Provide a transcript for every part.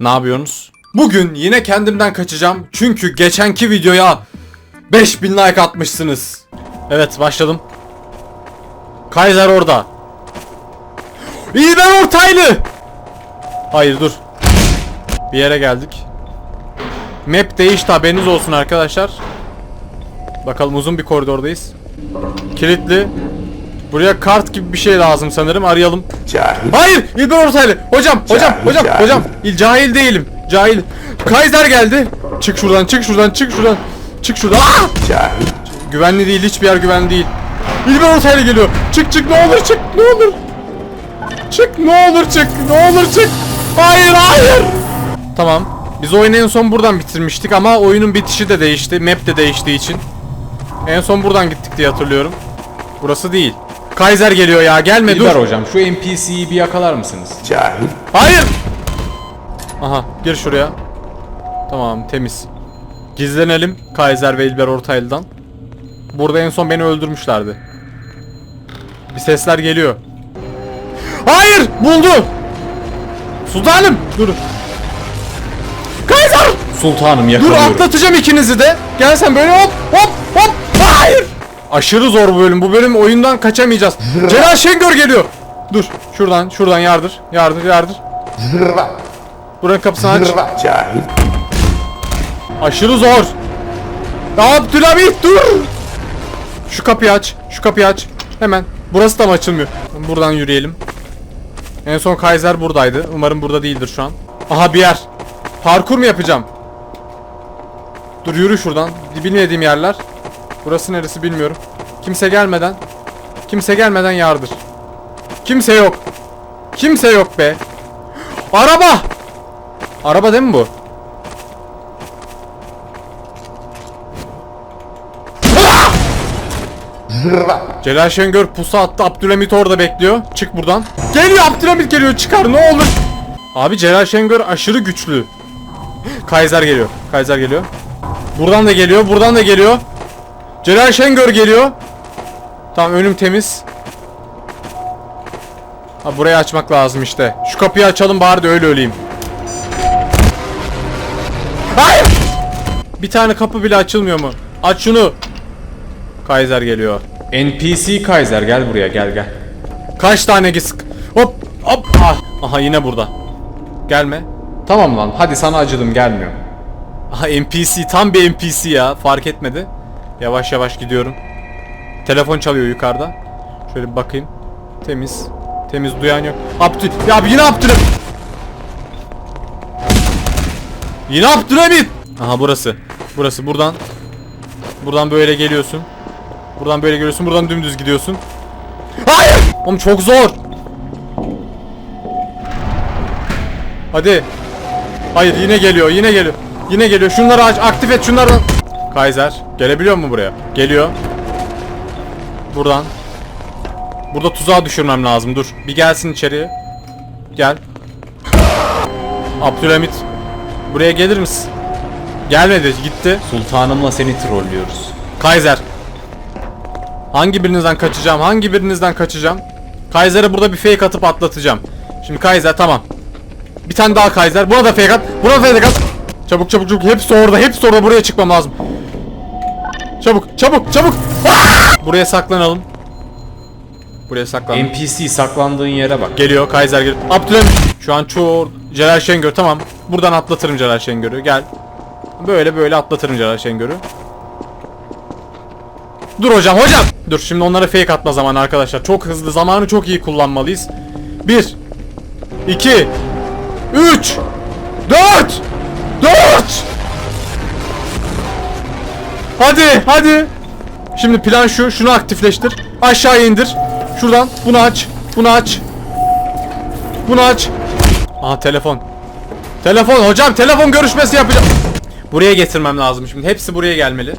Ne yapıyorsunuz? Bugün yine kendimden kaçacağım. Çünkü geçenki videoya 5000 like atmışsınız. Evet başladım. Kaiser orada. İyi ben ortaylı. Hayır dur. Bir yere geldik. Map değişti haberiniz olsun arkadaşlar. Bakalım uzun bir koridordayız. Kilitli. Buraya kart gibi bir şey lazım sanırım. Arayalım. Cahil. Hayır! İlber Ortaylı. Hocam, hocam, Cahil, hocam, cahil. hocam. İl cahil değilim. Cahil. Kaiser geldi. Çık şuradan, çık şuradan, çık şuradan. Çık şuradan. Aa! Cahil. Güvenli değil, hiçbir yer güvenli değil. İlber Ortaylı geliyor. Çık çık ne olur çık, ne olur. Çık ne olur çık, ne olur çık. Hayır, hayır. Tamam. Biz oyunu en son buradan bitirmiştik ama oyunun bitişi de değişti. Map de değiştiği için. En son buradan gittik diye hatırlıyorum. Burası değil. Kaiser geliyor ya. Gelme dur. İlber hocam şu NPC'yi bir yakalar mısınız? Cahil. Hayır. Aha gir şuraya. Tamam temiz. Gizlenelim Kaiser ve İlber Ortaylı'dan. Burada en son beni öldürmüşlerdi. Bir sesler geliyor. Hayır! Buldu! Sultanım! Dur. Kaiser! Sultanım Dur yakalıyorum. atlatacağım ikinizi de. Gel sen böyle hop hop hop. Aşırı zor bu bölüm. Bu bölüm oyundan kaçamayacağız. Celal Şengör geliyor. Dur. Şuradan şuradan yardır. Yardır yardır. Zırva. Buranın kapısını aç. Zırva. Cahil. Aşırı zor. Abdülhamit dur. Şu kapıyı aç. Şu kapıyı aç. Hemen. Burası da mı açılmıyor? Buradan yürüyelim. En son Kaiser buradaydı. Umarım burada değildir şu an. Aha bir yer. Parkur mu yapacağım? Dur yürü şuradan. Bilmediğim yerler. Burası neresi bilmiyorum. Kimse gelmeden. Kimse gelmeden yardır. Kimse yok. Kimse yok be. Araba. Araba değil mi bu? Celal Şengör pusu attı. Abdülhamit orada bekliyor. Çık buradan. Geliyor Abdülhamit geliyor. Çıkar ne olur. Abi Celal Şengör aşırı güçlü. Kaiser geliyor. Kaiser geliyor. Buradan da geliyor. Buradan da geliyor. Celal Şengör geliyor. Tamam önüm temiz. Ha burayı açmak lazım işte. Şu kapıyı açalım bari de öyle öleyim. Hayır! Bir tane kapı bile açılmıyor mu? Aç şunu. Kaiser geliyor. NPC Kaiser gel buraya gel gel. Kaç tane gis? Hop hop. Ah. Aha yine burada. Gelme. Tamam lan hadi sana acıdım gelmiyor. Aha NPC tam bir NPC ya fark etmedi. Yavaş yavaş gidiyorum. Telefon çalıyor yukarıda. Şöyle bir bakayım. Temiz. Temiz duyan yok. Abdü ya yine Abdülhamit. Yine Abdülhamit. Aha burası. Burası buradan. Buradan böyle geliyorsun. Buradan böyle geliyorsun. Buradan dümdüz gidiyorsun. Hayır! Oğlum çok zor. Hadi. Hayır yine geliyor yine geliyor. Yine geliyor. Şunları aç aktif et şunları. Kaiser gelebiliyor mu buraya? Geliyor. Buradan. Burada tuzağa düşürmem lazım. Dur. Bir gelsin içeriye. Gel. Abdülhamit. Buraya gelir misin? Gelmedi. Gitti. Sultanımla seni trollüyoruz. Kaiser. Hangi birinizden kaçacağım? Hangi birinizden kaçacağım? Kaiser'e burada bir fake atıp atlatacağım. Şimdi Kaiser tamam. Bir tane daha Kaiser. Buna da fake at. Buna da fake at. Çabuk çabuk çabuk. Hepsi orada. Hepsi orada. Buraya çıkmam lazım. Çabuk çabuk çabuk. Buraya saklanalım. Buraya saklan. NPC saklandığın yere bak. Geliyor Kaiser geliyor. Abdülhamit. Şu an çoğu Celal Şengör tamam. Buradan atlatırım Celal Şengör'ü. Gel. Böyle böyle atlatırım Celal Şengör'ü. Dur hocam hocam. Dur şimdi onlara fake atma zamanı arkadaşlar. Çok hızlı zamanı çok iyi kullanmalıyız. 1 2 3 4 4 Hadi hadi. Şimdi plan şu. Şunu aktifleştir. Aşağı indir. Şuradan bunu aç. Bunu aç. Bunu aç. Aha telefon. Telefon hocam telefon görüşmesi yapacağım. Buraya getirmem lazım şimdi. Hepsi buraya gelmeli.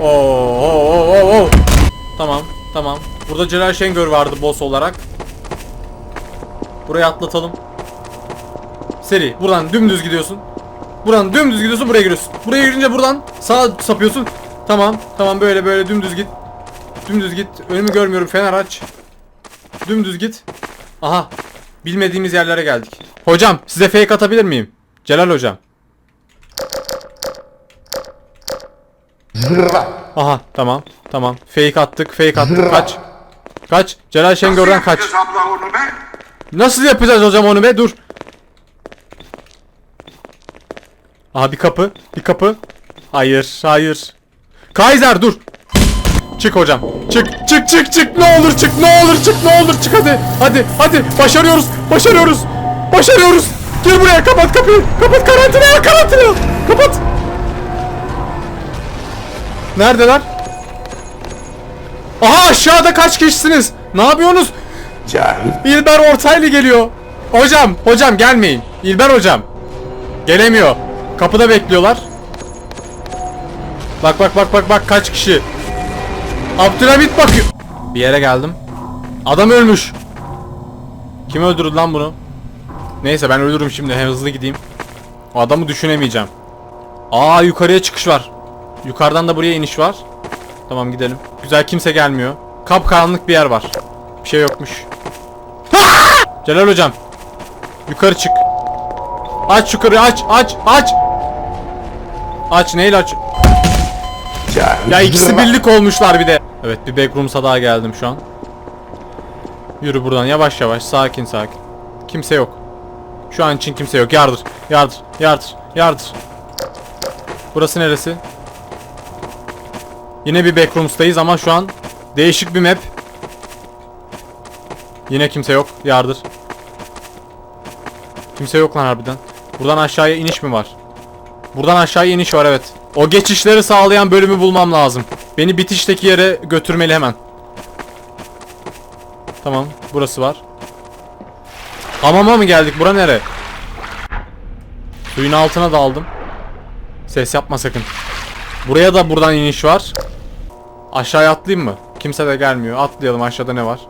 Oo, oo, oo, oo. Tamam, tamam. Burada Celal Şengör vardı boss olarak. Buraya atlatalım. Seri. Buradan dümdüz gidiyorsun. Buradan dümdüz gidiyorsun buraya giriyorsun. Buraya girince buradan sağa sapıyorsun. Tamam. Tamam böyle böyle dümdüz git. Dümdüz git. Önümü görmüyorum. Fener aç. Dümdüz git. Aha. Bilmediğimiz yerlere geldik. Hocam size fake atabilir miyim? Celal hocam. Aha tamam tamam. Fake attık fake attık kaç. Kaç. Celal Şengör'den kaç. Nasıl yapacağız hocam onu be dur. Aha bir kapı bir kapı. Hayır hayır. Kaiser dur. Çık hocam. Çık çık çık çık ne olur çık ne olur çık ne olur çık hadi. Hadi hadi başarıyoruz başarıyoruz. Başarıyoruz. Gir buraya kapat kapıyı. Kapat karantinaya karantinaya. Kapat. Neredeler? Aha aşağıda kaç kişisiniz? Ne yapıyorsunuz? Cahil. İlber Ortaylı geliyor. Hocam, hocam gelmeyin. İlber hocam. Gelemiyor. Kapıda bekliyorlar. Bak bak bak bak bak kaç kişi. Abdülhamit bakıyor. Bir yere geldim. Adam ölmüş. Kim öldürdü lan bunu? Neyse ben öldürürüm şimdi. Hem hızlı gideyim. O adamı düşünemeyeceğim. Aa yukarıya çıkış var. Yukarıdan da buraya iniş var. Tamam gidelim. Güzel kimse gelmiyor. Kapkaranlık bir yer var. Bir şey yokmuş. Celal hocam. Yukarı çık. Aç yukarı aç aç aç. Aç neyle aç? Cahil. Ya ikisi birlik olmuşlar bir de. Evet bir backrooms'a daha geldim şu an. Yürü buradan yavaş yavaş sakin sakin. Kimse yok. Şu an için kimse yok. Yardır yardır yardır yardır. Burası neresi? Yine bir backrooms'tayız ama şu an değişik bir map. Yine kimse yok. Yardır. Kimse yok lan harbiden. Buradan aşağıya iniş mi var? Buradan aşağıya iniş var evet. O geçişleri sağlayan bölümü bulmam lazım. Beni bitişteki yere götürmeli hemen. Tamam burası var. Hamama mı geldik? Bura nere? Suyun altına daldım. Ses yapma sakın. Buraya da buradan iniş var. Aşağıya atlayayım mı? Kimse de gelmiyor. Atlayalım aşağıda ne var?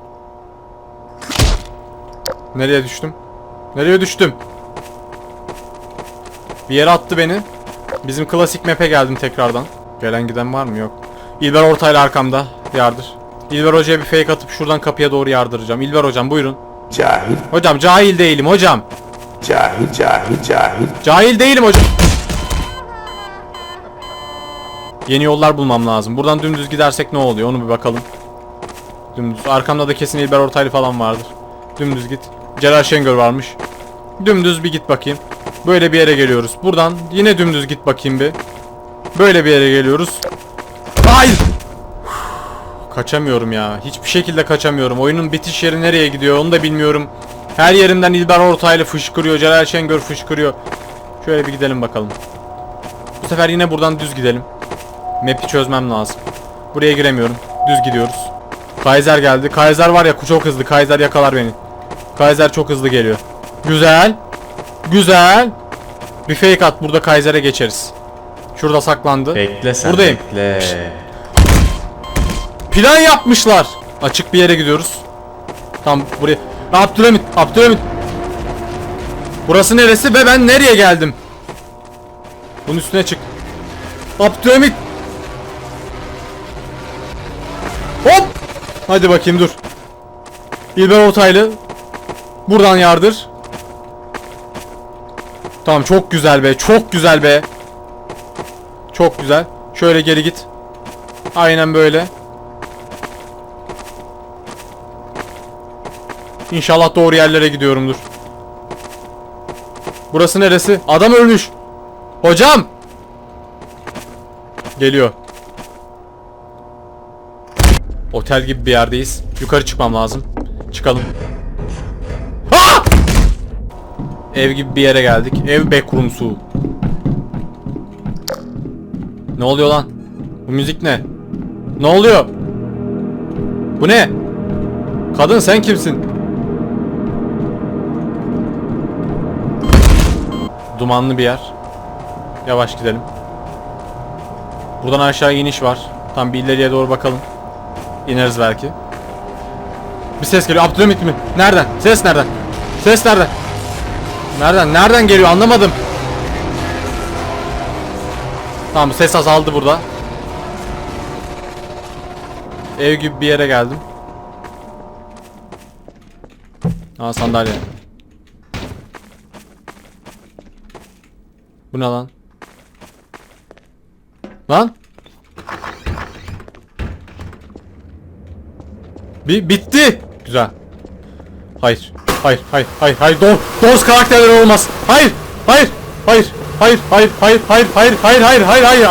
Nereye düştüm? Nereye düştüm? Bir yere attı beni. Bizim klasik map'e geldim tekrardan. Gelen giden var mı? Yok. İlber Ortaylı arkamda. Yardır. İlber Hoca'ya bir fake atıp şuradan kapıya doğru yardıracağım. İlber Hocam buyurun. Cahil. Hocam cahil değilim hocam. Cahil. Cahil. Cahil. Cahil değilim hocam. Yeni yollar bulmam lazım. Buradan dümdüz gidersek ne oluyor onu bir bakalım. Dümdüz. Arkamda da kesin İlber Ortaylı falan vardır. Dümdüz git. Celal Şengör varmış. Dümdüz bir git bakayım. Böyle bir yere geliyoruz. Buradan yine dümdüz git bakayım bir. Böyle bir yere geliyoruz. Hayır. Kaçamıyorum ya. Hiçbir şekilde kaçamıyorum. Oyunun bitiş yeri nereye gidiyor onu da bilmiyorum. Her yerimden İlber Ortaylı fışkırıyor. Celal Şengör fışkırıyor. Şöyle bir gidelim bakalım. Bu sefer yine buradan düz gidelim. Map'i çözmem lazım. Buraya giremiyorum. Düz gidiyoruz. Kaiser geldi. Kaiser var ya çok hızlı. Kaiser yakalar beni. Kaiser çok hızlı geliyor. Güzel. Güzel. Bir fake at. Burada Kaiser'e geçeriz. Şurada saklandı. Bekle sen Buradayım. bekle. Plan yapmışlar. Açık bir yere gidiyoruz. Tam buraya. Abdülhamit, Abdülhamit. Burası neresi ve ben nereye geldim? Bunun üstüne çık. Abdülhamit. Hop. Hadi bakayım dur. İlber Ortaylı. Buradan yardır. Tamam çok güzel be. Çok güzel be. Çok güzel. Şöyle geri git. Aynen böyle. İnşallah doğru yerlere gidiyorumdur. Burası neresi? Adam ölmüş. Hocam. Geliyor. Otel gibi bir yerdeyiz. Yukarı çıkmam lazım. Çıkalım. Ha! Ev gibi bir yere geldik. Ev backroomsu. Ne oluyor lan? Bu müzik ne? Ne oluyor? Bu ne? Kadın sen kimsin? Dumanlı bir yer. Yavaş gidelim. Buradan aşağı iniş var. Tam bir ileriye doğru bakalım. İneriz belki. Bir ses geliyor. Abdülhamit mi? Nereden? Ses nereden? Ses nereden? Nereden? Nereden geliyor? Anlamadım. Tamam ses azaldı burada. Ev gibi bir yere geldim. Aa sandalye. Bu ne lan? Lan? Bi bitti. Güzel. Hayır. Hayır, hayır, hayır, hayır. Do Doz karakterleri olmaz. Hayır, hayır, hayır, hayır, hayır, hayır, hayır, hayır, hayır, hayır, hayır, hayır, hayır.